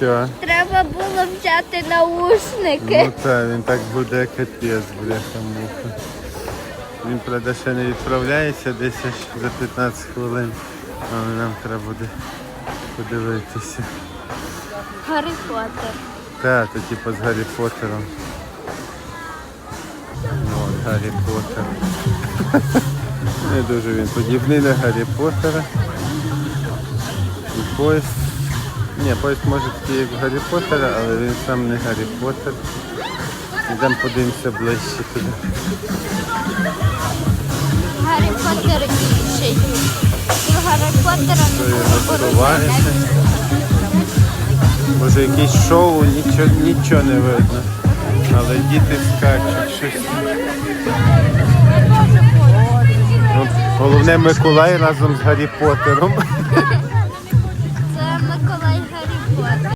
Що? Треба було взяти наушники. Ну так, він так буде капець, бляха муха. Він, правда, ще не відправляється десь аж за 15 хвилин. Але нам треба буде подивитися. Гаррі Поттер. Так, то типу з Гаррі Поттером. Ну, от Гаррі Поттер. Не дуже він подібний на Гаррі Поттера. І поїзд. Ні, поїзд може такий як Гаррі Поттера, але він сам не Гаррі Поттер. Йдемо подивимося ближче туди. Гаррі Поттер. У Гаррі Поттера Що не. Може якесь шоу, нічого, нічого не видно. Але діти скачуть щось. Ну, головне Миколай разом з Гаррі Поттером.